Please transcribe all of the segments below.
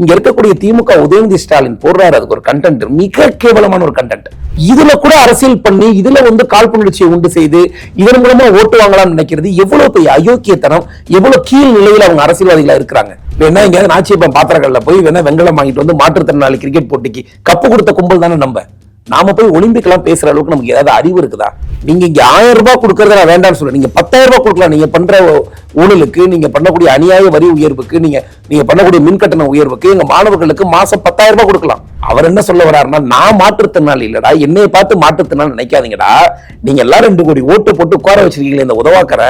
இங்க இருக்கக்கூடிய திமுக உதயநிதி ஸ்டாலின் போடுறாரு அதுக்கு ஒரு கண்டென்ட் மிக கேவலமான ஒரு கண்டென்ட் இதுல கூட அரசியல் பண்ணி இதுல வந்து காழ்ப்புணர்ச்சியை உண்டு செய்து இதன் மூலமா ஓட்டு வாங்கலாம்னு நினைக்கிறது எவ்வளவு பெரிய அயோக்கியத்தனம் எவ்வளவு கீழ் நிலையில் அவங்க அரசியல்வாதிகளா இருக்கிறாங்க. வேணா எங்கேயாவது நாச்சியப்பன் பாத்திரங்கள்ல போய் வேணா வெங்கலம் வாங்கிட்டு வந்து மாற்றுத்திறனாளி கிரிக்கெட் போட்டிக்கு கப்பு கொடுத்த கும்பல் தானே நம்ம. நாம போய் ஒலிம்பிக் எல்லாம் பேசுற அளவுக்கு நமக்கு ஏதாவது அறிவு இருக்குதா? நீங்க இங்க ஆயிரம் ரூபாய் கொடுக்கறத நான் வேண்டாம்னு சொல்ல நீங்க பத்தாயிரம் ரூபாய் கொடுக்கலாம். நீங்க பண்ற ஊழலுக்கு நீங்க பண்ணக்கூடிய அநியாய வரி உயர்வுக்கு நீங்க நீங்க பண்ணக்கூடிய மின்கட்டண உயர்வுக்கு எங்க மாணவர்களுக்கு மாசம் பத்தாயிரம் ரூபாய் கொடுக்கலாம். அவர் என்ன சொல்ல வர்றாருன்னா நான் மாற்றுத்திறனாளி இல்லடா என்னைய பார்த்து மாற்றுத்திறனாளி நினைக்காதீங்கடா. நீங்க எல்லாரும் ரெண்டு கோடி ஓட்டு போட்டு உட்கார வச்சிருக்கீங்களே இந்த உதவாக்கற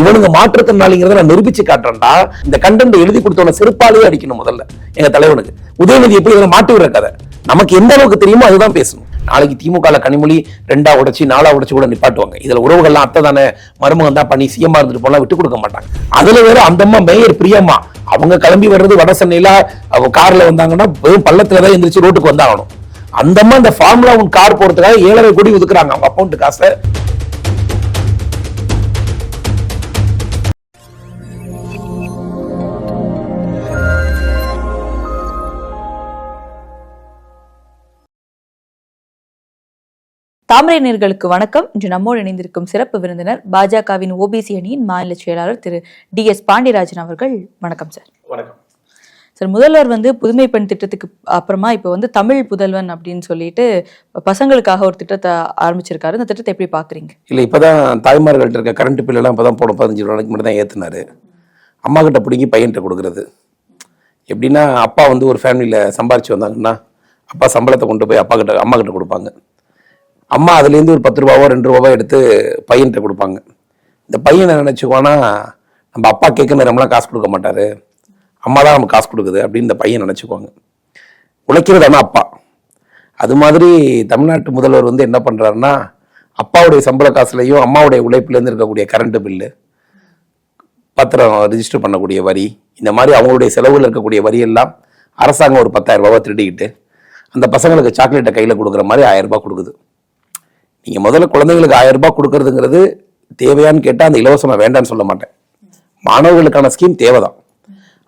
இவனுங்க மாற்றுத்திறனாளிங்கிறத நான் நிரூபிச்சு காட்டுறேன்டா. இந்த கண்டென்ட் எழுதி கொடுத்தவன செருப்பாலேயே அடிக்கணும் முதல்ல எங்க தலைவனுக்கு. உதயநிதி எப்படி இதில் மாட்டி விடுற கதை? நமக்கு எந்த அளவுக்கு தெரியுமோ அதுதான் பேசணும். நாளைக்கு திமுக கனிமொழி ரெண்டா உடச்சி நாலா உடச்சி கூட நிப்பாட்டுவாங்க. இதுல உறவுகள்லாம் அத்தை தானே மருமகன் தான் பண்ணி சிஎம்மா இருந்துட்டு போலாம் விட்டு கொடுக்க மாட்டாங்க. அதுல வேற அந்த அம்மா மேயர் பிரியம்மா அவங்க கிளம்பி வர்றது வட சென்னையில அவங்க கார்ல வந்தாங்கன்னா வெறும் பள்ளத்துல தான் எந்திரிச்சு ரோட்டுக்கு வந்தாகணும். அந்த அம்மா இந்த ஃபார்முலா உன் கார் போறதுக்காக ஏழரை கோடி ஒதுக்குறாங்க. அவங்க அக்கௌண்ட் காசை தாமரை நேர்களுக்கு வணக்கம். இன்று நம்மோடு இணைந்திருக்கும் சிறப்பு விருந்தினர் பாஜகவின் ஓபிசி அணியின் மாநில செயலாளர் திரு டி எஸ் பாண்டியராஜன் அவர்கள். வணக்கம் சார். வணக்கம். சார் முதல்வர் வந்து புதுமை பெண் திட்டத்துக்கு அப்புறமா இப்போ வந்து தமிழ் புதல்வன் அப்படின்னு சொல்லிட்டு பசங்களுக்காக ஒரு திட்டத்தை ஆரம்பிச்சிருக்காரு. இந்த திட்டத்தை எப்படி பாக்குறீங்க? இல்லை இப்போதான் தாய்மார்கள்ட்ட இருக்க கரண்ட் பில்லெல்லாம் இப்போ தான் போன பதினஞ்சு நாளைக்கு மட்டும் தான் ஏற்றுனாரு அம்மா கிட்ட பிடிங்கி பையன்கிட்ட கொடுக்குறது. எப்படின்னா அப்பா வந்து ஒரு ஃபேமிலியில் சம்பாரிச்சு வந்தாங்கன்னா அப்பா சம்பளத்தை கொண்டு போய் அப்பா கிட்ட அம்மா கிட்ட கொடுப்பாங்க. அம்மா அதுலேருந்து ஒரு பத்து ரூபாவோ ரெண்டு ரூபாவோ எடுத்து பையன்கிட்ட கொடுப்பாங்க. இந்த பையனை என்ன நினச்சிக்குவானா நம்ம அப்பா கேட்க நேரம்லாம் காசு கொடுக்க மாட்டாரு. அம்மா தான் நமக்கு காசு கொடுக்குது அப்படின்னு இந்த பையன் நினச்சிக்குவாங்க. உழைக்கிறது ஆனால் அப்பா. அது மாதிரி தமிழ்நாட்டு முதல்வர் வந்து என்ன பண்ணுறாருன்னா அப்பாவுடைய சம்பள காசுலையும் அம்மாவுடைய உழைப்புலேருந்து இருக்கக்கூடிய கரண்ட் பில்லு பத்திரம் ரிஜிஸ்டர் பண்ணக்கூடிய வரி இந்த மாதிரி அவங்களுடைய செலவில் இருக்கக்கூடிய வரியெல்லாம் அரசாங்கம் ஒரு பத்தாயிரம் ரூபாவை திருடிக்கிட்டு அந்த பசங்களுக்கு சாக்லேட்டை கையில் கொடுக்குற மாதிரி ஆயிரம் ரூபாய் கொடுக்குது. நீங்கள் முதல்ல குழந்தைங்களுக்கு ஆயிரம் ரூபாய் கொடுக்கறதுங்கிறது தேவையான்னு கேட்டால் அந்த இலவசமாக வேண்டாம்னு சொல்ல மாட்டேன். மாணவர்களுக்கான ஸ்கீம் தேவை தான்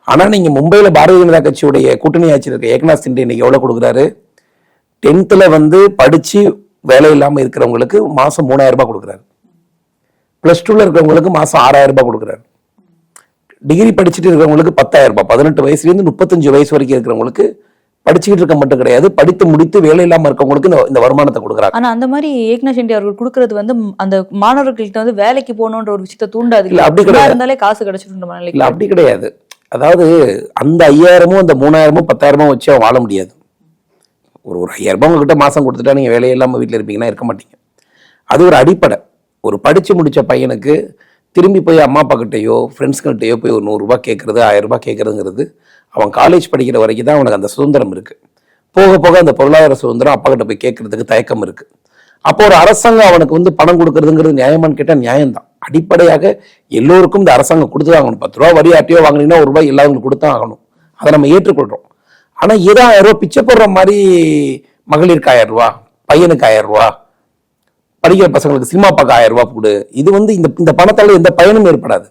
ஆனால் நீங்கள் மும்பையில் பாரதிய ஜனதா கட்சியுடைய கூட்டணி ஆட்சியில் இருக்க ஏக்நாத் சிண்டே இன்னைக்கு எவ்வளோ கொடுக்குறாரு? டென்த்தில் வந்து படித்து வேலை இல்லாமல் இருக்கிறவங்களுக்கு மாதம் மூணாயிரம் ரூபாய் கொடுக்குறாரு. ப்ளஸ் டூவில் இருக்கிறவங்களுக்கு மாதம் ஆறாயிரம் ரூபாய் கொடுக்குறாரு. டிகிரி படிச்சுட்டு இருக்கிறவங்களுக்கு பத்தாயிரம் ரூபாய். பதினெட்டு வயசுலேருந்து முப்பத்தஞ்சு வயசு வரைக்கும் இருக்கிறவங்களுக்கு படிச்சுக்கிட்டு இருக்க மட்டும் கிடையாது. படித்து முடித்து வேலை இல்லாமல் இருக்கவங்களுக்கு இந்த வருமானத்தை கொடுக்குறாங்க. ஆனா அந்த மாதிரி ஏக்நாத் ஷெண்டி அவர்கள் கொடுக்கறது வந்து அந்த மாணவர்கள்ட்ட வந்து வேலைக்கு போகணுன்ற ஒரு விஷயத்த தூண்டாது. இல்ல, அப்படி கிடையாது. இருந்தாலே காசு கிடைச்சிட்டு இல்லை அப்படி கிடையாது. அதாவது அந்த ஐயாயிரமும் அந்த மூணாயிரமும் பத்தாயிரமும் வச்சு அவன் வாழ முடியாது. ஒரு ஒரு ஐயாயிரம் ரூபாய் உங்ககிட்ட மாதம் கொடுத்துட்டா நீங்கள் வேலையே இல்லாமல் வீட்டில் இருப்பீங்கன்னா இருக்க மாட்டீங்க. அது ஒரு அடிப்படை. ஒரு படித்து முடித்த பையனுக்கு திரும்பி போய் அம்மா அப்பா கிட்டேயோ ஃப்ரெண்ட்ஸ்கிட்டயோ போய் ஒரு நூறுரூபா கேட்குறது ஆயிரம் ரூபாய் கேட்குறதுங்கிறது அவன் காலேஜ் படிக்கிற வரைக்கும் தான் அவனுக்கு அந்த சுதந்திரம் இருக்குது போக போக அந்த பொருளாதார சுதந்திரம் அப்பா கிட்ட போய் கேட்கறதுக்கு தயக்கம் இருக்குது அப்போ ஒரு அரசாங்கம் அவனுக்கு வந்து பணம் கொடுக்கறதுங்கிறது நியாயமானு கேட்டால் நியாயம்தான். அடிப்படையாக எல்லோருக்கும் இந்த அரசாங்கம் கொடுத்து தான் ஆகணும். பத்து ரூபா வரி ஆட்டியோ வாங்கினீங்கன்னா ஒரு ரூபாய் எல்லாருக்கும் கொடுத்து தான் ஆகணும். அதை நம்ம ஏற்றுக்கொள்கிறோம் ஆனால் ஏதோ ஆயிரம் ரூபா பிச்சை போடுற மாதிரி மகளிருக்கு ஆயிரம் ரூபா பையனுக்கு ஆயிரம் ரூபா படிக்கிற பசங்களுக்கு சினிமா பார்க்க ஆயிரம் கொடு. இது வந்து இந்த இந்த பணத்தால் எந்த பயனும் ஏற்படாது.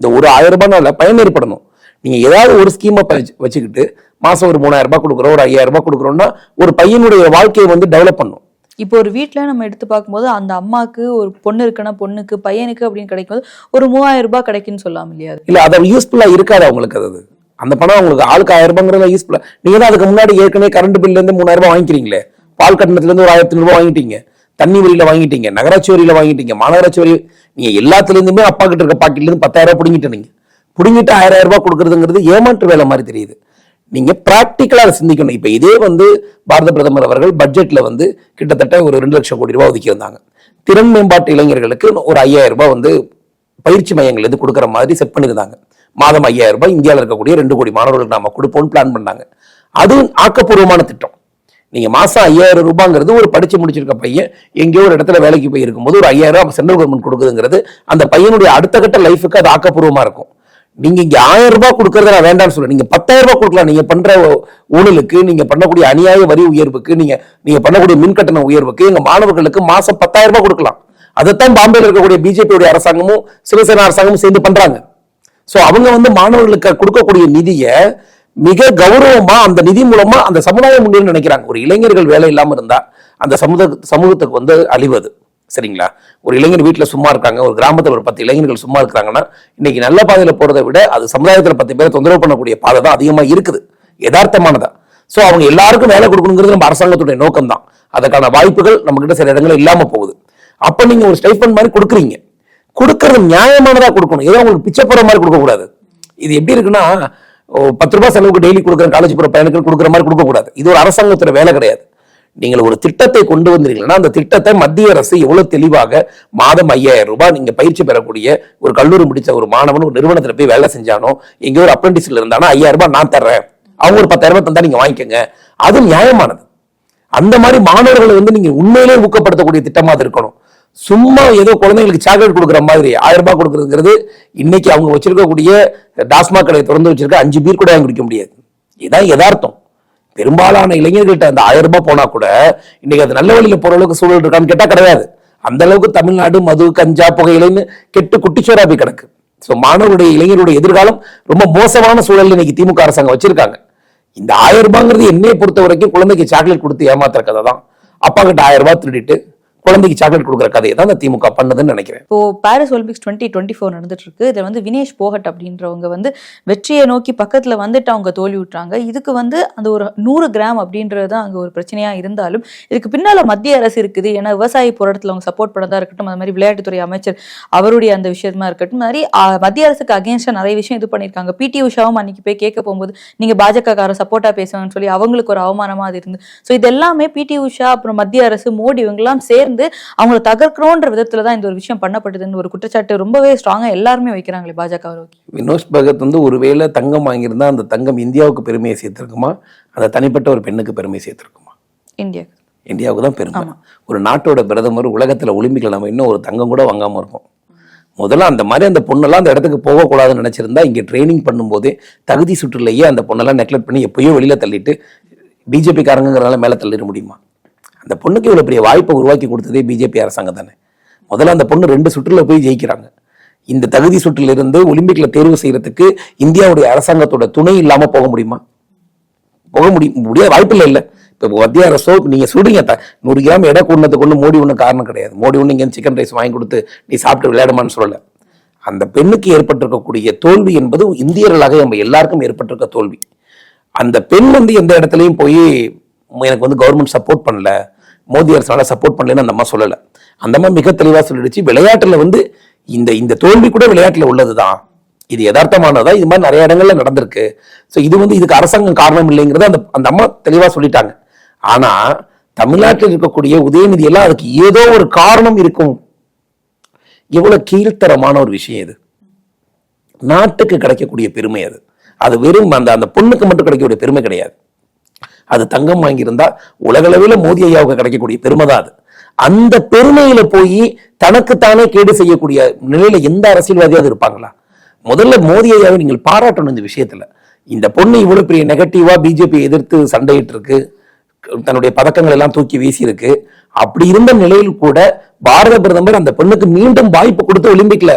இந்த ஒரு ஆயிரம் ரூபாய்னால பயன் ஏற்படணும். நீங்க ஏதாவது ஒரு ஸ்கீமை வச்சுக்கிட்டு மாசம் ஒரு மூணாயிரம் ரூபாய் கொடுக்குறோம் ஒரு ஐயாயிரம் ரூபாய் கொடுக்குறோம்னா ஒரு பையனுடைய வாழ்க்கையை வந்து டெவலப் பண்ணும். இப்போ ஒரு வீட்ல நம்ம எடுத்து பார்க்கும்போது அந்த அம்மாக்கு ஒரு பொண்ணு இருக்குன்னா பொண்ணுக்கு பையனுக்கு அப்படின்னு கிடைக்கும்போது ஒரு மூவாயிரம் ரூபாய் கிடைக்குன்னு சொல்லலாம் இல்லையா? இல்ல அது யூஸ்ஃபுல்லா இருக்காது அவங்களுக்கு அது அந்த பணம் அவங்களுக்கு ஆளுக்கு ஆயிரம் ரூபாங்கிறத யூஸ்ஃபுல்லா நீங்க தான் அதுக்கு முன்னாடி ஏற்கனவே கரண்ட் பில்ல இருந்து மூணாயிரம் ரூபாய் வாங்கிக்கிறீங்களே. பால் கட்டணத்துல இருந்து ஒரு ஆயிரத்தி ரூபாய் வாங்கிட்டீங்க. தண்ணி வரியில வாங்கிட்டீங்க நகராட்சி வரியில வாங்கிட்டீங்க மாநகராட்சி வரி நீங்க எல்லாத்துல இருந்துமே அப்பா கிட்ட இருக்க பாக்கெட்ல இருந்து பத்தாயிரம் ரூபாய் புடுங்கிட்டு நீங்க. புடுங்கிட்டு ஆயிரம் ரூபாய் கொடுக்கறதுங்கிறது ஏமாற்று வேலை மாதிரி தெரியுது. நீங்க ப்ராக்டிக்கலாக சிந்திக்கணும். இப்போ இதே வந்து பாரத பிரதமர் அவர்கள் பட்ஜெட்ல வந்து கிட்டத்தட்ட ஒரு ரெண்டு லட்சம் கோடி ரூபாய் ஒதுக்கி வந்தாங்க. திறன் மேம்பாட்டு இளைஞர்களுக்கு ஒரு ஐயாயிரம் ரூபாய் வந்து பயிற்சி மையங்கள் எது கொடுக்குற மாதிரி செட் பண்ணியிருந்தாங்க மாதம் ஐயாயிரம் ரூபாய் இந்தியாவில் இருக்கக்கூடிய ரெண்டு கோடி மாணவர்களுக்கு நாம கொடுப்போம்னு பிளான் பண்ணாங்க. அதுவும் ஆக்கப்பூர்வமான திட்டம். நீங்க மாசம் ஐயாயிரம் ரூபாங்கிறது ஒரு படிச்சு முடிச்சிருக்க பையன் எங்கேயோ ஒரு இடத்துல வேலைக்கு போய் இருக்கும்போது ஒரு ஐயாயிரம் ரூபாய் சென்ட்ரல் கவர்மெண்ட் கொடுக்குதுங்கிறது அந்த பையனுடைய அடுத்த கட்ட லைஃபுக்கு அது ஆக்கப்பூர்வமா இருக்கும். நீங்க இங்க ஆயிரம் ரூபாய் கொடுக்கறத நான் வேண்டாம்னு சொல்ல நீங்க பத்தாயிரம் ரூபாய் கொடுக்கலாம். நீங்க பண்ற ஊழலுக்கு நீங்க பண்ணக்கூடிய அநியாய வரி உயர்வுக்கு நீங்க நீங்க பண்ணக்கூடிய மின்கட்டண உயர்வுக்கு எங்க மாணவர்களுக்கு மாசம் பத்தாயிரம் ரூபாய் கொடுக்கலாம். அதைத்தான் பாம்பேல இருக்கக்கூடிய பிஜேபியுடைய அரசாங்கமும் சிவசேனா அரசாங்கமும் சேர்ந்து பண்றாங்க. ஸோ அவங்க வந்து மாணவர்களுக்கு கொடுக்கக்கூடிய நிதியை மிக கௌரவமா அந்த நிதி மூலமா அந்த சமுதாயம் முன்னேறி நினைக்கிறாங்க. ஒரு இளைஞர்கள் வேலை இல்லாமல் இருந்தா அந்த சமூக சமூகத்துக்கு வந்து அழிவது. சரிங்களா? ஒரு இளைஞர் வீட்டில் சும்மா இருக்காங்க ஒரு கிராமத்தில் ஒரு பத்து இளைஞர்கள் சும்மா இருக்காங்கன்னா இன்னைக்கு நல்ல பாதையில் போறதை விட அது சமுதாயத்தில் பத்து பேரை தொந்தரவு பண்ணக்கூடிய பாதை தான் அதிகமாக இருக்குது. யதார்த்தமானதா. ஸோ அவங்க எல்லாருக்கும் வேலை கொடுக்கணுங்கிறது நம்ம அரசாங்கத்துடைய நோக்கம் தான் அதுக்கான வாய்ப்புகள் நம்மக்கிட்ட சில இடங்களில் இல்லாமல் போகுது. அப்போ நீங்கள் ஒரு ஸ்டைஃபண்ட் மாதிரி கொடுக்குறீங்க. கொடுக்கறது நியாயமானதாக கொடுக்கணும். ஏதோ உங்களுக்கு பிச்சை மாதிரி கொடுக்கக்கூடாது. இது எப்படி இருக்குன்னா பத்து ரூபாய் செலவுக்கு டெய்லி கொடுக்குற காலேஜ் போற பையனுக்கு கொடுக்குற மாதிரி கொடுக்கக்கூடாது. இது ஒரு அரசாங்கத்தோட வேலை கிடையாது. நீங்கள் ஒரு திட்டத்தை கொண்டு வந்தீங்கன்னா அந்த திட்டத்தை மத்திய அரசு எவ்வளவு தெளிவாக மாதம் ஐயாயிரம் ரூபாய் நீங்க பயிற்சி பெறக்கூடிய ஒரு கல்லூரி முடிச்ச ஒரு மாணவன் ஒரு நிறுவனத்தில் போய் வேலை செஞ்சானோ எங்கேயோ ஒரு அப்ரண்டிஸ்ல இருந்தானோ ஐயாயிரம் ரூபாய் நான் தர்றேன். அவங்க ஒரு பத்தாயிரம் ரூபாய் தந்தா நீங்க வாங்கிக்கோங்க. அது நியாயமானது. அந்த மாதிரி மாணவர்களை வந்து நீங்க உண்மையிலே ஊக்கப்படுத்தக்கூடிய திட்டமா அது இருக்கணும். சும்மா ஏதோ குழந்தைங்களுக்கு சாக்லேட் கொடுக்குற மாதிரி ஆயிரம் ரூபாய் கொடுக்குறதுங்கிறது இன்னைக்கு அவங்க வச்சிருக்கக்கூடிய டாஸ்மாக் கடையை திறந்து வச்சிருக்க அஞ்சு பீர் கூட வாங்கி குடிக்க முடியாது. இதான் யதார்த்தம். பெரும்பாலான இளைஞர்கள்ட்ட அந்த ஆயிரம் ரூபாய் போனா கூட இன்னைக்கு அது நல்ல வழியில போற அளவுக்கு சூழல் இருக்கான்னு கேட்டா கிடையாது. அந்த அளவுக்கு தமிழ்நாடு மது கஞ்சா புகையிலைன்னு கெட்டு குட்டிச்சோராபி போய் கிடக்கு. ஸோ மாணவருடைய இளைஞருடைய எதிர்காலம் ரொம்ப மோசமான சூழல் இன்னைக்கு திமுக அரசாங்கம் வச்சிருக்காங்க. இந்த ஆயிரம் ரூபாங்கிறது என்னைய பொறுத்த வரைக்கும் குழந்தைக்கு சாக்லேட் கொடுத்து ஏமாத்துற கதை தான் அப்பா கிட்ட ஆயிரம் ரூபாய் திருடிட்டு குழந்தைக்கு சாக்லேட் கொடுக்குற கதையை தான் திமுக பண்ணுதுன்னு நினைக்கிறேன். இப்போ Paris Olympics twenty twenty four நடந்துட்டு இருக்கு இதில் வந்து வினேஷ் போகட் அப்படின்றவங்க வந்து வெற்றியை நோக்கி பக்கத்தில் வந்துட்டு அவங்க தோல்வி விட்டுறாங்க. இதுக்கு வந்து அந்த ஒரு நூறு கிராம் அப்படின்றது தான் அங்கே ஒரு பிரச்சனையாக இருந்தாலும் இதுக்கு பின்னால் மத்திய அரசு இருக்குது. ஏன்னா விவசாய போராட்டத்தில் அவங்க சப்போர்ட் பண்ணதாக இருக்கட்டும் அந்த மாதிரி விளையாட்டுத்துறை அமைச்சர் அவருடைய அந்த விஷயமா இருக்கட்டும் மாதிரி மத்திய அரசுக்கு அகேன்ஸ்டாக நிறைய விஷயம் இது பண்ணியிருக்காங்க. பிடி உஷாவும் அன்னைக்கு போய் கேட்க போகும்போது நீங்கள் பாஜக சப்போர்ட்டாக சப்போர்ட்டா பேசுவாங்கன்னு சொல்லி அவங்களுக்கு ஒரு அவமானமாக அது இருந்து ஸோ இது எல்லாமே பிடி உஷா அப்புறம் மத்திய அரசு மோடி இவங்கெல்லாம் சேர்ந்து அவங்கள தகர்க்கணுன்ற விதத்துல தான் இந்த ஒரு விஷயம் பண்ணப்பட்டதுன்னு ஒரு குற்றச்சாட்டு ரொம்பவே ஸ்ட்ராங்கா எல்லாருமே வைக்கிறாங்களே பாஜக வினோஷ் பகத் வந்து ஒருவேளை தங்கம் வாங்கியிருந்தா அந்த தங்கம் இந்தியாவுக்கு பெருமையை சேர்த்திருக்குமா? அந்த தனிப்பட்ட ஒரு பெண்ணுக்கு பெருமை சேர்த்திருக்குமா? இந்தியா இந்தியாவுக்கு தான் பெருமை. ஒரு நாட்டோட பிரதமர் உலகத்துல ஒலிம்பிக்ல நம்ம இன்னும் ஒரு தங்கம் கூட வாங்காம இருக்கோம். முதல்ல அந்த மாதிரி அந்த பொண்ணெல்லாம் அந்த இடத்துக்கு போகக்கூடாதுன்னு நினைச்சிருந்தா இங்க ட்ரைனிங் பண்ணும்போதே தகுதி சுற்றுலையே அந்த பொண்ணெல்லாம் நெக்லெக்ட் பண்ணி எப்பயோ வெளியில தள்ளிட்டு பிஜேபி காரங்கிறனால மேல தள்ளிட முடியுமா? அந்த பொண்ணுக்கு இவ்வளோ பெரிய வாய்ப்பை உருவாக்கி கொடுத்ததே பிஜேபி அரசாங்கம் தானே? முதல்ல அந்த பொண்ணு ரெண்டு சுற்றுல போய் ஜெயிக்கிறாங்க. இந்த தகுதி சுற்றிலிருந்து ஒலிம்பிக்கில் தேர்வு செய்கிறதுக்கு இந்தியாவுடைய அரசாங்கத்தோட துணை இல்லாமல் போக முடியுமா? போக முடியும் முடியாத வாய்ப்பில்லை இல்லை. இப்போ மத்திய அரசோ நீங்கள் நீங்க சொல்றீங்க நூறு கிராம் எடை கூடனதுக்கு ஒண்ணு மோடி ஒன்றும் காரணம் கிடையாது. மோடி ஒன்று இங்கே சிக்கன் ரைஸ் வாங்கி கொடுத்து நீ சாப்பிட்டு விளையாடுமான்னு சொல்லலை. அந்த பெண்ணுக்கு ஏற்பட்டிருக்கக்கூடிய தோல்வி என்பது இந்தியர்களாக நம்ம எல்லாருக்கும் ஏற்பட்டிருக்க தோல்வி. அந்த பெண் வந்து எந்த இடத்துலையும் போய் எனக்கு வந்து கவர்மெண்ட் சப்போர்ட் பண்ணல. மோடி அரசால சப்போர்ட் பண்ணலன்னு அந்த அம்மா சொல்லலை. அந்த அம்மா மிக தெளிவாக சொல்லிடுச்சு. விளையாட்டுல வந்து இந்த இந்த தோல்வி கூட விளையாட்டுல உள்ளதுதான். இது யதார்த்தமானதா? இது மாதிரி நிறைய இடங்கள்ல நடந்திருக்கு. சோ இது வந்து இதுக்கு அரசாங்கம் காரணம் இல்லைங்கிறத அந்த அந்த அம்மா தெளிவா சொல்லிட்டாங்க. ஆனா தமிழ்நாட்டில் இருக்கக்கூடிய உதயநிதி எல்லாம் அதுக்கு ஏதோ ஒரு காரணம் இருக்கும். எவ்வளவு கீழ்த்தரமான ஒரு விஷயம் இது. நாட்டுக்கு கிடைக்கக்கூடிய பெருமை அது. அது வெறும் அந்த அந்த பொண்ணுக்கு மட்டும் கிடைக்கக்கூடிய பெருமை கிடையாது. அது தங்கம் வாங்கியிருந்தா உலகளவில் மோதி ஐயாவுக்கு கிடைக்கக்கூடிய பெருமை தான் அது. அந்த பெருமையில போய் தனக்குத்தானே கேடு செய்யக்கூடிய நிலையில எந்த அரசியல்வாதியாவது இருப்பாங்களா? முதல்ல மோடி ஐயாவை நீங்கள் பாராட்டணும் இந்த விஷயத்துல. இந்த பொண்ணு இவ்வளவு பெரிய நெகட்டிவா பிஜேபி எதிர்த்து சண்டையிட்டு இருக்கு தன்னுடைய பதக்கங்கள் எல்லாம் தூக்கி வீசியிருக்கு. அப்படி இருந்த நிலையில் கூட பாரத பிரதமர் அந்த பெண்ணுக்கு மீண்டும் வாய்ப்பு கொடுத்து ஒலிம்பிக்ல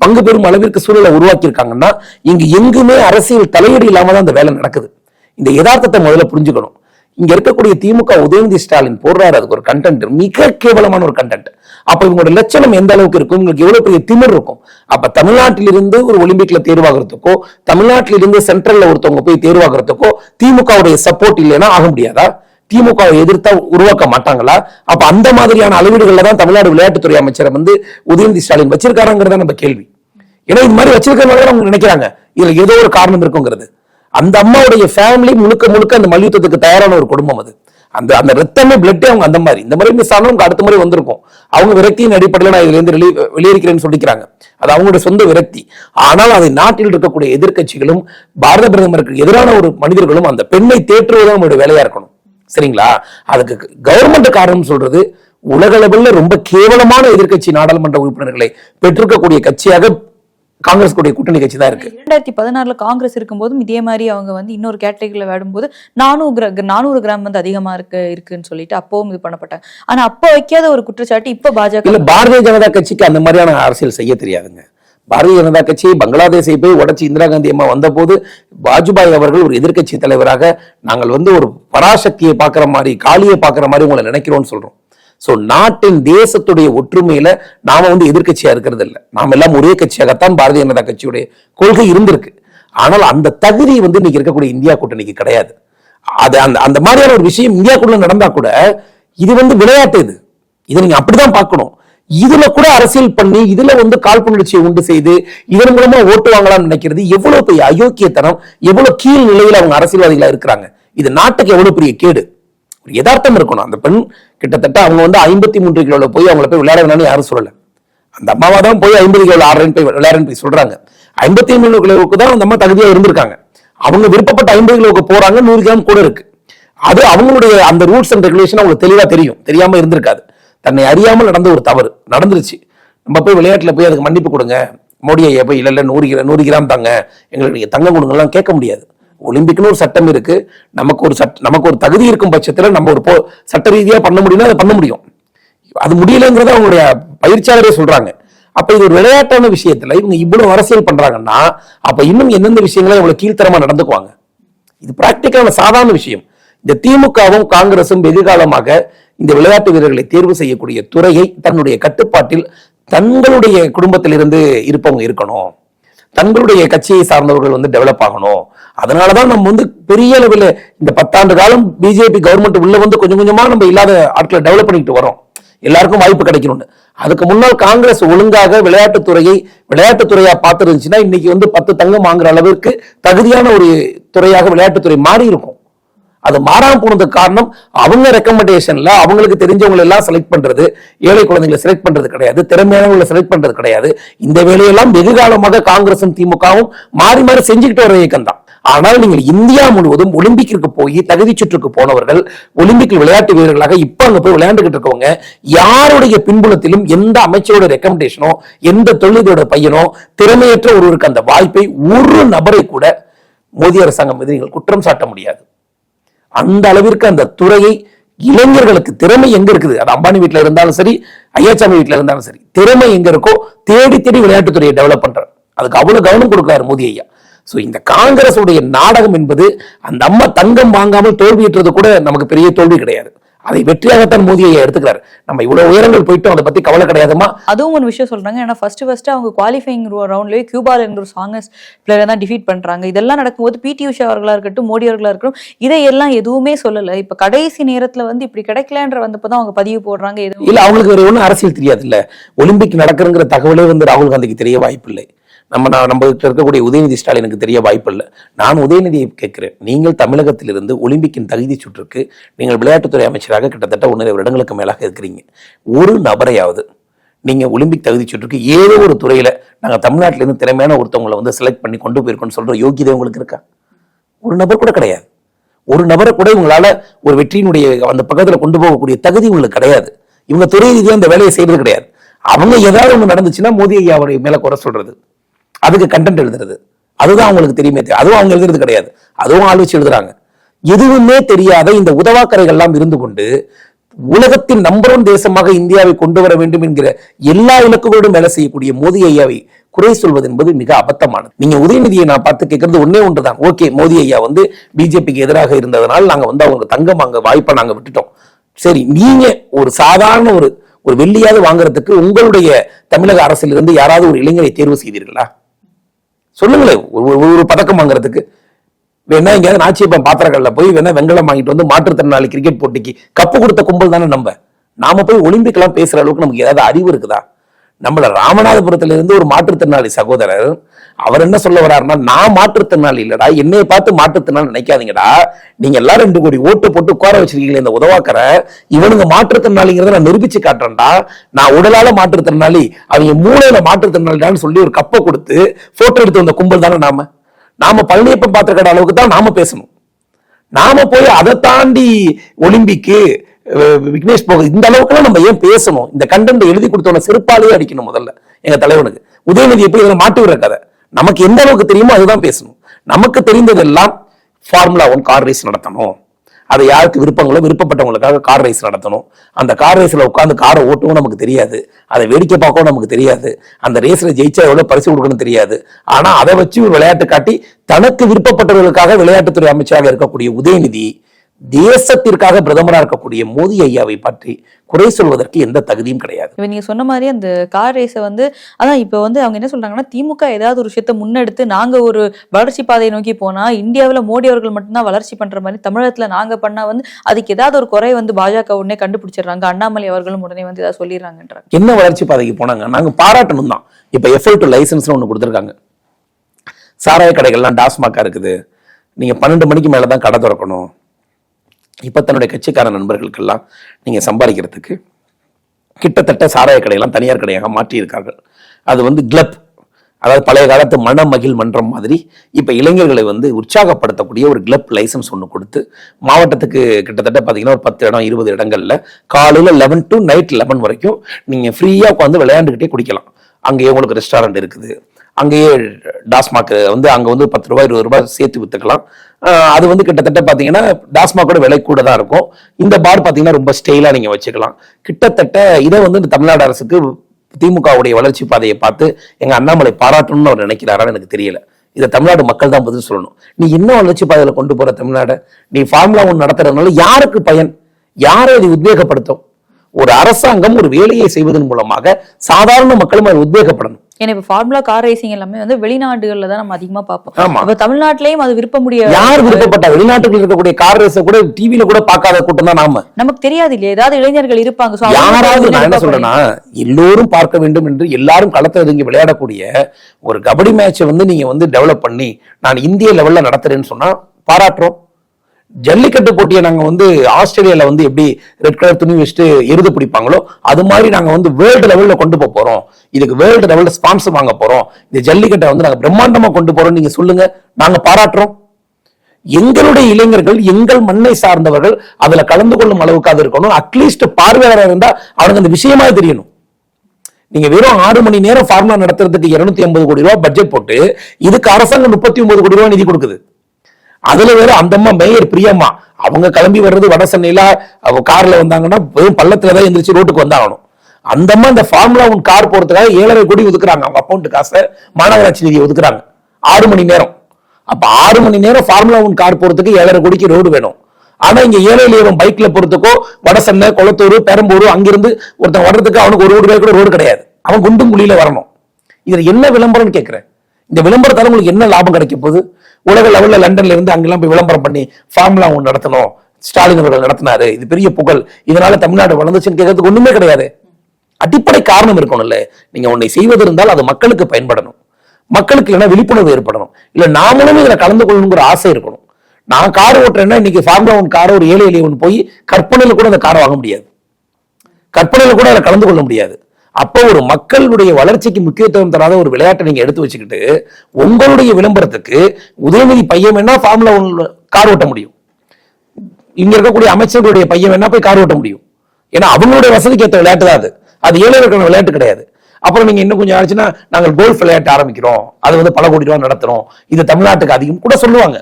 பங்கு பெறும் அளவிற்கு சூழலை உருவாக்கி இருக்காங்கன்னா இங்கு எங்குமே அரசியல் தலையீடு இல்லாம தான் அந்த வேலை நடக்குது. இந்த யதார்த்தத்தை முதல்ல புரிஞ்சுக்கணும். இங்க இருக்கக்கூடிய திமுக உதயநிதி ஸ்டாலின் போடுறாரு அதுக்கு ஒரு கண்டென்ட் மிக கேவலமான ஒரு கண்டென்ட் அப்ப இவங்களோட லட்சணம் எந்த அளவுக்கு இருக்கும்? உங்களுக்கு எவ்வளவு பெரிய திமிர் இருக்கும்? அப்ப தமிழ்நாட்டிலிருந்து ஒரு ஒலிம்பிக்ல தேர்வாகிறதுக்கோ தமிழ்நாட்டிலிருந்து சென்ட்ரல்ல ஒருத்தவங்க போய் தேர்வாகிறதுக்கோ திமுகவுடைய சப்போர்ட் இல்லைன்னா ஆக முடியாதா? திமுகவை எதிர்த்தா உருவாக்க மாட்டாங்களா? அப்ப அந்த மாதிரியான அளவீடுகள்ல தான் தமிழ்நாடு விளையாட்டுத்துறை அமைச்சரை வந்து உதயநிதி ஸ்டாலின் வச்சிருக்காருங்கிறத நம்ம கேள்வி. ஏன்னா இது மாதிரி வச்சிருக்கிறவங்க அவங்க நினைக்கிறாங்க. இதுல ஏதோ ஒரு காரணம் இருக்குங்கிறது. அந்த அம்மாவுடைய ஃபேமிலி முழுக்க முழுக்க அந்த மல்யுத்தத்துக்கு தயாரான ஒரு குடும்பம் அது. அந்த அந்த ரத்தமே பிளட்டே அவங்க அந்த மாதிரி. இந்த மாதிரி மிஸ் ஆனவங்க அடுத்த முறை வந்திருக்கும். அவங்க விரக்தியின் அடிப்படையில் நான் இதுலேருந்து வெளியே வெளியேறிக்கிறேன்னு சொல்லிக்கிறாங்க. அது அவங்களுடைய சொந்த விரக்தி. ஆனால் அதை நாட்டில் இருக்கக்கூடிய எதிர்க்கட்சிகளும் பாரத பிரதமருக்கு எதிரான ஒரு மனிதர்களும் அந்த பெண்ணை தேற்றுவதும் அவங்களுடைய வேலையா இருக்கணும். சரிங்களா? அதுக்கு கவர்மெண்ட் காரணம் சொல்றது உலகளவில் ரொம்ப கேவலமான எதிர்க்கட்சி நாடாளுமன்ற உறுப்பினர்களை பெற்றிருக்கக்கூடிய கட்சியாக காங்கிரஸ் கூடிய கூட்டணி கட்சி தான் இருக்கு. இரண்டாயிரத்தி பதினாறுல காங்கிரஸ் இருக்கும்போதும் இதே மாதிரி அவங்க வந்து இன்னொரு கேட்டகரியில விடும்போது நானூறு கிரா நானூறு கிராம் வந்து அதிகமா இருக்கு இருக்குன்னு சொல்லிட்டு அப்பவும் இது பண்ணப்பட்டாங்க. ஆனா அப்ப வைக்காத ஒரு குற்றச்சாட்டு இப்ப பாஜக இல்ல பாரதிய ஜனதா கட்சிக்கு அந்த மாதிரியான அரசியல் செய்ய தெரியாதுங்க. பாரதிய ஜனதா கட்சி பங்களாதேஷை போய் உடைச்சு இந்திரா காந்தி அம்மா வந்தபோது வாஜ்பாய் அவர்கள் ஒரு எதிர்க்கட்சி தலைவராக நாங்கள் வந்து ஒரு பராசக்தியை பார்க்குற மாதிரி காளியை பார்க்குற மாதிரி உங்களை நினைக்கிறோம்னு சொல்றோம். சோ நாட்டின் தேசத்துடைய ஒற்றுமையில நாம வந்து எதிர்க்கட்சியா இருக்கிறது இல்லை நாம எல்லாம் ஒரே கட்சியாகத்தான் பாரதிய ஜனதா கட்சியுடைய கொள்கை இருந்திருக்கு. ஆனால் அந்த தகுதி வந்து இன்னைக்கு இருக்கக்கூடிய இந்தியா கூட்டணிக்கு கிடையாது. அது அந்த அந்த மாதிரியான ஒரு விஷயம் இந்தியாக்குள்ள நடந்தா கூட இது வந்து விளையாட்டு இது. இதை நீங்க அப்படிதான் பார்க்கணும். இதுல கூட அரசியல் பண்ணி இதுல வந்து காழ்ப்புணர்ச்சியை உண்டு செய்து இதன் மூலமா ஓட்டு வாங்கலாம்னு நினைக்கிறது எவ்வளவு பெரிய அயோக்கியத்தனம் எவ்வளவு கீழ் நிலையில் அவங்க அரசியல்வாதிகளா இருக்கிறாங்க. இது நாட்டுக்கு எவ்வளவு பெரிய கேடு. யதார்த்தம் இருக்கணும். அந்த பெண் கிட்டத்தட்ட அவங்க வந்து ஐம்பத்தி மூன்று கிலோவில் போய் அவங்கள போய் விளையாட வேணாம்னு யாரும் சொல்லலை. அந்த அம்மாவை தான் போய் ஐம்பது கிலோ ஆடுறேன்னு போய் விளையாடுறேன் போய் சொல்றாங்க. ஐம்பத்தி மூணு கிலோவுக்கு தான் அந்த அம்மா தகுதியாக இருந்திருக்காங்க. அவங்க விருப்பப்பட்ட ஐம்பது கிலோவுக்கு போறாங்க நூறு கிராம் கூட இருக்கு. அது அவங்களுடைய அந்த ரூல்ஸ் அண்ட் ரெகுலேஷன் அவங்களுக்கு தெளிவா தெரியும். தெரியாம இருந்திருக்காது. தன்னை அறியாமல் நடந்த ஒரு தவறு நடந்துருச்சு. நம்ம போய் விளையாட்டுல போய் அதுக்கு மன்னிப்பு கொடுங்க. மோடி ஐயா போய் இல்லை இல்ல நூறு கிலோ நூறு கிராம் தாங்க. எங்களுக்கு தங்க தங்கம் கொடுங்கலாம். கேட்க முடியாது. ஒலிம்பிக்னு ஒரு சட்டம் இருக்கு. நமக்கு ஒரு சட்ட நமக்கு ஒரு தகுதி இருக்கும் பட்சத்துல நம்ம ஒரு போ- சட்ட ரீதியாக பண்ண முடியும்னா அதை பண்ண முடியும். அது முடியலைங்கிறத அவங்களுடைய பயிற்சியாளரே சொல்றாங்க. அப்ப இது ஒரு விளையாட்டான விஷயத்துல இவங்க இவ்வளவு அரசியல் பண்றாங்கன்னா அப்ப இன்னும் எந்தெந்த விஷயங்களை இவ்வளவு கீழ்த்தரமா நடந்துக்குவாங்க? இது பிராக்டிக்கலான சாதாரண விஷயம். இந்த திமுகவும் காங்கிரசும் வெகுகாலமாக இந்த விளையாட்டு வீரர்களை தேர்வு செய்யக்கூடிய துறையை தன்னுடைய கட்டுப்பாட்டில் தங்களுடைய குடும்பத்திலிருந்து இருப்பவங்க இருக்கணும். தங்களுடைய கட்சியை சார்ந்தவர்கள் வந்து டெவலப் ஆகணும். அதனாலதான் நம்ம வந்து பெரிய அளவில் இந்த பத்தாண்டு காலம் பிஜேபி கவர்மெண்ட் உள்ள வந்து கொஞ்சம் கொஞ்சமாக நம்ம இல்லாத ஆட்களை டெவலப் பண்ணிட்டு வரோம் எல்லாருக்கும் வாய்ப்பு கிடைக்கணும்னு. அதுக்கு முன்னால் காங்கிரஸ் ஒழுங்காக விளையாட்டுத்துறையை விளையாட்டுத்துறையா பார்த்துருந்துச்சுன்னா இன்னைக்கு வந்து பத்து தங்கம் வாங்குற அளவிற்கு தகுதியான ஒரு துறையாக விளையாட்டுத்துறை மாறி இருக்கும். அது மாறாம போனதுக்கு காரணம் அவங்க ரெக்கமெண்டேஷன்ல அவங்களுக்கு தெரிஞ்சவங்களை எல்லாம் செலக்ட் பண்றது ஏழை குழந்தைங்களை செலக்ட் பண்றது கிடையாது திறமையானவங்களை செலக்ட் பண்றது கிடையாது. இந்த வேலையெல்லாம் வெகு காலமாக காங்கிரசும் திமுகவும் மாறி மாறி செஞ்சுக்கிட்டு வர இயக்கம் தான் ஆனால் நீங்கள் இந்தியா முழுவதும் ஒலிம்பிக்கிற்கு போய் தகுதி சுற்றுக்கு போனவர்கள் ஒலிம்பிக் விளையாட்டு வீரர்களாக இப்ப அங்க போய் விளையாண்டுகிட்டு இருக்கவங்க யாருடைய பின்புலத்திலும் எந்த அமைச்சரோட ரெக்கமெண்டேஷனோ எந்த தொழிலோட பையனோ திறமையற்ற ஒருவருக்கு அந்த வாய்ப்பை ஒரு நபரை கூட மோடி அரசாங்கம் மீது நீங்கள் குற்றம் சாட்ட முடியாது. அந்த அளவிற்கு அந்த துறையை இளைஞர்களுக்கு திறமை எங்க இருக்குது? அது அம்பானி வீட்ல இருந்தாலும் சரி ஐயாச்சாமி வீட்டில் இருந்தாலும் சரி திறமை எங்க இருக்கோ தேடி தேடி விளையாட்டுத்துறையை டெவலப் பண்றாரு. அதுக்கு அவ்வளவு கவனம் கொடுக்குறாரு மோதி ஐயா. சோ இந்த காங்கிரஸ் உடைய நாடகம் என்பது அந்த அம்மா தங்கம் வாங்காமல் தோல்வியுற்றது கூட நமக்கு பெரிய தோல்வி கிடையாது. அதை வெற்றியாகத்தான் மோடி ஐயா எடுத்துக்கிறாரு. நம்ம இவ்வளவு உயரங்கள் போயிட்டோம் அதை பத்தி கவலை கிடையாதுமா? அதுவும் ஒரு விஷயம் சொல்றாங்க. ஏன்னா ஃபர்ஸ்ட் ஃபர்ஸ்ட் அவங்க குவாலிஃபைங் ரவுண்ட்லயே கியூபால இருந்து ஒரு சாங்கஸ் பிளேயர் தான் டிஃபீட் பண்றாங்க. இதெல்லாம் நடக்கும்போது பிடி உஷா அவர்களா இருக்கட்டும் மோடி அவர்களா இருக்கட்டும் இதையெல்லாம் எதுவுமே சொல்லல. இப்ப கடைசி நேரத்துல வந்து இப்படி கிடைக்கலன்ற வந்தப்பதான் அவங்க பதிவு போடுறாங்க. இல்ல அவங்களுக்கு வேற ஒண்ணும் அரசியல் தெரியாது இல்ல ஒலிம்பிக் நடக்குங்கிற தகவலே வந்து ராகுல் காந்திக்கு தெரிய வாய்ப்பு இல்லை நம்ம நான் நம்ம இருக்கக்கூடிய உதயநிதி ஸ்டாலினுக்கு தெரிய வாய்ப்பு இல்லை நான் உதயநிதியை கேட்கிறேன். நீங்கள் தமிழகத்திலிருந்து ஒலிம்பிக்கின் தகுதி சுற்றுக்கு நீங்கள் விளையாட்டுத்துறை அமைச்சராக கிட்டத்தட்ட ஒன்றரை வருடங்களுக்கு மேலாக இருக்கிறீங்க. ஒரு நபரையாவது நீங்க ஒலிம்பிக் தகுதி சுற்றுக்கு ஏதோ ஒரு துறையில நாங்க தமிழ்நாட்டிலேருந்து திறமையான ஒருத்தவங்களை வந்து செலக்ட் பண்ணி கொண்டு போயிருக்கோம்னு சொல்கிற யோகியதை உங்களுக்கு இருக்கா? ஒரு நபர் கூட கிடையாது. ஒரு நபரை கூட இவங்களால ஒரு வெற்றியினுடைய அந்த பக்கத்துல கொண்டு போகக்கூடிய தகுதி உங்களுக்கு கிடையாது. இவங்க துறை ரீதியாக அந்த வேலையை செய்யறது கிடையாது. அவங்க ஏதாவது ஒண்ணு நடந்துச்சுன்னா மோதி ஐயா அவரை மேல குறை சொல்றது. அதுக்கு கண்டென்ட் எழுதுறது. அதுதான் அவங்களுக்கு தெரியுமே தெரியும் அதுவும் அவங்க எழுதுறது கிடையாது. அதுவும் ஆலோசிச்சு எழுதுறாங்க. எதுவுமே தெரியாத இந்த உதவாக்கரைகள்லாம் இருந்து கொண்டு உலகத்தின் நம்பர் ஒன் தேசமாக இந்தியாவை கொண்டு வர வேண்டும் என்கிற எல்லா இலக்குகளோடும் வேலை செய்யக்கூடிய மோடி ஐயாவை குறை சொல்வது என்பது மிக அபத்தமானது. நீங்க உதயநிதியை நான் பார்த்து கேட்கறது ஒன்னே ஒன்றுதான். ஓகே மோடி ஐயா வந்து பிஜேபிக்கு எதிராக இருந்ததனால் நாங்க வந்து அவங்க தங்கம் அங்க வாய்ப்பை நாங்க விட்டுட்டோம். சரி நீங்க ஒரு சாதாரண ஒரு ஒரு வெள்ளியாவது வாங்குறதுக்கு உங்களுடைய தமிழக அரசிலிருந்து யாராவது ஒரு இளைஞரை தேர்வு செய்தீர்களா? சொல்லுங்களேன் ஒரு ஒரு- பதக்கம் வாங்குறதுக்கு. வேணா எங்கேயாவது நாச்சியப்பன் பாத்திரங்களில் போய் வேணா வெங்கலம் வாங்கிட்டு வந்து மாற்றுத்திறனாளி கிரிக்கெட் போட்டிக்கு கப்பு கொடுத்த கும்பல் தானே நம்ம. நாம போய் ஒலிம்பிக்லாம் பேசுற அளவுக்கு நமக்கு ஏதாவது அறிவு இருக்குதா? நம்மள ராமநாதபுரத்துல இருந்து ஒரு மாற்றுத்திறனாளி சகோதரர் அவர் என்ன சொல்ல வர்றாருன்னா நான் மாற்றுத்திறனாளி இல்லடா என்னைய பார்த்து மாற்றுத்திறனாளி நினைக்காதீங்கடா. நீங்க எல்லாம் ரெண்டு கோடி ஓட்டு போட்டு உட்கார வச்சிருக்கீங்களே இந்த உதவாக்கற இவனுங்க மாற்றுத்திறனாளிங்கிறத நான் நிரூபிச்சு காட்டுறேன்டா. நான் உடலால மாற்றுத்திறனாளி அவங்க மூளையில மாற்றுத்திறனாளிடான்னு சொல்லி ஒரு கப்பை கொடுத்து போட்டோ எடுத்து வந்த கும்பல் தானே நாம? நாம பழனியப்பன் பாத்திரக்கார அளவுக்கு தான் நாம பேசணும். நாம போய் அதை தாண்டி ஒலிம்பிக்கு விக்னேஷ் போக இந்த அளவுக்குலாம் நம்ம ஏன் பேசணும்? இந்த கண்டென்ட் எழுதி கொடுத்தவன செருப்பாலேயே அடிக்கணும் முதல்ல எங்க தலைவனுக்கு. உதயநிதி எப்படி இதில் மாட்டி விடுற கதை? நமக்கு எந்த அளவுக்கு தெரியுமோ அதுதான் பேசணும். நமக்கு தெரிந்ததெல்லாம் ஃபார்முலா ஒன் கார் ரேஸ் நடத்தணும். அதை யாருக்கு விருப்பங்களோ விருப்பப்பட்டவங்களுக்காக கார் ரேஸ் நடத்தணும். அந்த கார் ரேஸ்ல உட்காந்து காரை ஓட்டவும் நமக்கு தெரியாது. அதை வேடிக்கை பார்க்கவும் நமக்கு தெரியாது. அந்த ரேஸில் ஜெயிச்சா எவ்வளோ பரிசு கொடுக்கணும் தெரியாது. ஆனா அதை வச்சு ஒரு விளையாட்டு காட்டி தனக்கு விருப்பப்பட்டவர்களுக்காக விளையாட்டுத்துறை அமைச்சராக இருக்கக்கூடிய உதயநிதி தேசத்திற்காக பிரதமராக இருக்கக்கூடிய மோடி ஐயாவை பற்றி குறை சொல்வதற்கு எந்த தகுதியும் கிடையாது. இப்ப நீங்க சொன்ன மாதிரி அந்த கார் ரேஸை வந்து அதான் இப்ப வந்து அவங்க என்ன சொல்றாங்கன்னா திமுக ஏதாவது ஒரு விஷயத்த முன்னெடுத்து நாங்க ஒரு வளர்ச்சி பாதையை நோக்கி போனா இந்தியாவுல மோடி அவர்கள் மட்டும்தான் வளர்ச்சி பண்ற மாதிரி தமிழகத்துல நாங்க பண்ணா வந்து அதுக்கு ஏதாவது ஒரு குறை வந்து பாஜக உடனே கண்டுபிடிச்சிடுறாங்க. அண்ணாமலை அவர்களும் உடனே வந்து ஏதாவது சொல்லிடுறாங்கன்றாங்க. என்ன வளர்ச்சி பாதைக்கு போனாங்க? நாங்க பாராட்டணும் தான். இப்ப எஃப்எல் டு லைசன்ஸ் ஒன்று கொடுத்துருக்காங்க. சாராய கடைகள்லாம் டாஸ்மாகா இருக்குது. நீங்க பன்னெண்டு மணிக்கு மேல தான் கடை திறக்கணும். இப்போ தன்னுடைய கட்சிக்கார நண்பர்களுக்கெல்லாம் நீங்கள் சம்பாதிக்கிறதுக்கு கிட்டத்தட்ட சாராய கடையெல்லாம் தனியார் கடையாக மாற்றியிருக்கார்கள். அது வந்து கிளப் அதாவது பழைய காலத்து மன மகிழ் மன்றம் மாதிரி இப்போ இளைஞர்களை வந்து உற்சாகப்படுத்தக்கூடிய ஒரு கிளப் லைசன்ஸ் ஒன்று கொடுத்து மாவட்டத்துக்கு கிட்டத்தட்ட பார்த்தீங்கன்னா ஒரு பத்து இடம் இருபது இடங்களில் காலையில் லெவன் டு நைட் லெவன் வரைக்கும் நீங்கள் ஃப்ரீயாக உட்காந்து விளையாண்டுக்கிட்டே குடிக்கலாம். அங்கேயே உங்களுக்கு ரெஸ்டாரண்ட் இருக்குது. அங்கேயே டாஸ்மாக் வந்து அங்கே வந்து பத்து ரூபாய் இருபது ரூபாய் சேர்த்து வித்துக்கலாம். அது வந்து கிட்டத்தட்ட பார்த்தீங்கன்னா டாஸ்மாகோட விலை கூட தான் இருக்கும். இந்த பார் பார்த்தீங்கன்னா ரொம்ப ஸ்டெயிலாக நீங்கள் வச்சுக்கலாம். கிட்டத்தட்ட இதை வந்து இந்த தமிழ்நாடு அரசுக்கு திமுகவுடைய வளர்ச்சி பாதையை பார்த்து எங்கள் அண்ணாமலை பாராட்டணும்னு அவர் நினைக்கிறாரான்னு எனக்கு தெரியல. இதை தமிழ்நாடு மக்கள் தான் பதில் சொல்லணும். நீ இன்னும் வளர்ச்சி பாதையில் கொண்டு போற தமிழ்நாடு நீ ஃபார்முலா ஒன் நடத்துறதுனால யாருக்கு பயன்? யாரை இது உத்வேகப்படுத்தும்? ஒரு அரசாங்கம் ஒரு வேலையை செய்வதன் மூலமாக சாதாரண மக்களும் அது உத்வேகப்படணும். ஏன்னா இப்ப ஃபார்முலா கார் ரேசிங் எல்லாமே வந்து வெளிநாடுகள்ல தான் நம்ம அதிகமா பார்ப்போம். அப்ப தமிழ்நாட்டிலயும் அது விருப்ப முடிய யார் விருப்பப்பட்ட? வெளிநாட்டுக்கு இருக்கக்கூடிய கார் ரேஸ கூட டிவில கூட பார்க்காத கூட்டம் தான் நாம. நமக்கு தெரியாது இல்லையா? ஏதாவது இளைஞர்கள் இருப்பாங்க. யாராவது நான் என்ன. சொல்றேன்னா எல்லோரும் பார்க்க வேண்டும் என்று எல்லாரும் களத்தை ஒதுங்கி விளையாடக்கூடிய ஒரு கபடி மேட்சை வந்து நீங்க வந்து டெவலப் பண்ணி நான் இந்திய லெவல்ல நடத்துறேன்னு சொன்னா பாராட்டுறோம். ஜல்லிக்கட்டு போட்டியை நாங்க வந்து ஆஸ்திரேலியால வந்து எப்படி ரெட் கலர் துணி வச்சுட்டு எருது பிடிப்பாங்களோ அது மாதிரி நாங்க வந்து வேர்ல்டு லெவல்ல கொண்டு போக போறோம். இதுக்கு வேர்ல்டு லெவல்ல ஸ்பான்சர் வாங்க போறோம். இந்த ஜல்லிக்கட்டை வந்து நாங்க பிரம்மாண்டமா கொண்டு போறோம். நீங்க சொல்லுங்க. நாங்க பாராட்டுறோம். எங்களுடைய இளைஞர்கள் எங்கள் மண்ணை சார்ந்தவர்கள் அதுல கலந்து கொள்ளும் அளவுக்கு அது இருக்கணும் அட்லீஸ்ட் பார்வையாளர் இருந்தா அவனுக்கு அந்த விஷயமா தெரியணும். நீங்க வெறும் ஆறு மணி நேரம் ஃபார்முலா நடத்துறதுக்கு இருநூத்தி ஐம்பது கோடி ரூபாய் பட்ஜெட் போட்டு இதுக்கு அரசாங்கம் முப்பத்தி ஒன்பது கோடி ரூபாய் நிதி கொடுக்குது. அதுல வேற அந்த அம்மா மேயர் பிரியம்மா. அவங்க கிளம்பி வர்றது வட சென்னையில கார்ல வந்தாங்கன்னா வெறும் பள்ளத்துல தான் எந்திரிச்சு ரோட்டுக்கு வந்தாகணும். அந்த அம்மா இந்த ஃபார்முலா ஒன் கார் போறதுக்காக ஏழரை கோடி ஒதுக்குறாங்க. அவங்க அக்கௌண்ட் காசை மாநகராட்சி நிதியை ஒதுக்குறாங்க. ஆறு மணி நேரம். அப்ப ஆறு மணி நேரம் ஃபார்முலா ஒன் கார் போறதுக்கு ஏழரை கோடிக்கு ரோடு வேணும். ஆனா இங்க ஏழையில இளையவன் பைக்ல போறதுக்கோ வட சென்னை பெரம்பூர் அங்கிருந்து ஒருத்தன் வர்றதுக்கு அவனுக்கு ஒரு கோடி ரூபாய் கூட ரோடு கிடையாது. அவன் குண்டும் குழியில வரணும். இதுல என்ன விளம்பரம்னு கேட்கிறேன் இந்த விளம்பரத்தால உங்களுக்கு என்ன லாபம் கிடைக்க போகுது? உலக லெவலில் லண்டன்ல இருந்து அங்கெல்லாம் போய் விளம்பரம் பண்ணி ஃபார்முலா ஒன்று நடத்தணும். ஸ்டாலின் அவர்கள் நடத்தினாரு. இது பெரிய புகழ். இதனால தமிழ்நாடு வளர்ந்துச்சுன்னு கேட்கறதுக்கு ஒண்ணுமே கிடையாது. அடிப்படை காரணம் இருக்கணும்ல. நீங்க ஒன்றை செய்வது இருந்தால் அது மக்களுக்கு பயன்படணும். மக்களுக்கு இல்லைன்னா விழிப்புணர்வு ஏற்படணும். இல்ல நாமளும் இதுல கலந்து கொள்ளணுங்கிற ஆசை இருக்கணும். நான் கார் ஓட்டுறேன்னா இன்னைக்கு ஃபார்முலா ஒன் காரை ஒரு ஏழை எளியவன் போய் கற்பனையில் கூட அந்த காரை வாங்க முடியாது. கற்பனையில் கூட அதில் கலந்து கொள்ள முடியாது. அப்போ ஒரு மக்களுடைய வளர்ச்சிக்கு முக்கியத்துவம் தராத ஒரு விளையாட்டை நீங்க எடுத்து வச்சுக்கிட்டு உங்களுடைய விளம்பரத்துக்கு உதயநிதி பையன் வேணா ஃபார்முலா ஒன் கார் ஓட்ட முடியும். இங்க இருக்கக்கூடிய அமைச்சர்களுடைய பையன் வேணா போய் கார் ஓட்ட முடியும். ஏன்னா அவங்களுடைய வசதிக்கு ஏற்ற விளையாட்டு தான் அது. அது ஏழைகளுக்கான விளையாட்டு கிடையாது. அப்புறம் நீங்க இன்னும் கொஞ்சம் ஆச்சுன்னா நாங்கள் கோல்ஃப் விளையாட்டு ஆரம்பிக்கிறோம். அது வந்து பல கோடி ரூபாய் நடத்துறோம். இது தமிழ்நாட்டுக்கு அதிகம் கூட சொல்லுவாங்க.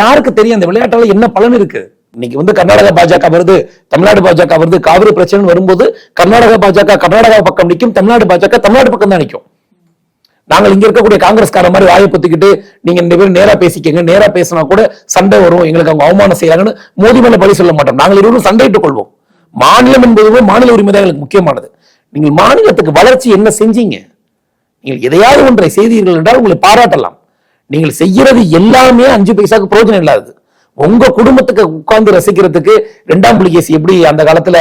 யாருக்கு தெரியும் அந்த விளையாட்டால என்ன பலன் இருக்கு? இன்னைக்கு வந்து கர்நாடக பாஜக வருது தமிழ்நாடு பாஜக வருது காவிரி பிரச்சனை வரும்போது கர்நாடகா பாஜக கர்நாடகா பக்கம் நிற்கும் தமிழ்நாடு பாஜக தமிழ்நாடு பக்கம் தான் நிற்கும் நாங்கள் இங்க இருக்கக்கூடிய காங்கிரஸ்கார மாதிரி வாயை பொத்திக்கிட்டு நீங்க ரெண்டு பேரும் நேரா பேசிக்கங்க நேரா பேசினா கூட சண்டை வரும் எங்களுக்கு அவங்க அவமானம் செய்யறாங்கன்னு மோதி மேல பழி சொல்ல மாட்டோம். நாங்கள் இருவரும் சண்டையிட்டுக் கொள்வோம். மாநிலம் என்பது மாநில உரிமை தான் எங்களுக்கு முக்கியமானது. நீங்கள் மாநிலத்துக்கு வளர்ச்சி என்ன செஞ்சீங்க? நீங்கள் எதையாவது ஒன்றை செய்தீர்கள் என்றால் உங்களை பாராட்டலாம். நீங்கள் செய்யறது எல்லாமே அஞ்சு பைசாக்கு பிரயோஜனம் இல்லாதது. உங்க குடும்பத்துக்கு உட்கார்ந்து ரசிக்கிறதுக்கு ரெண்டாம் புலிகேசி எப்படி அந்த காலத்துல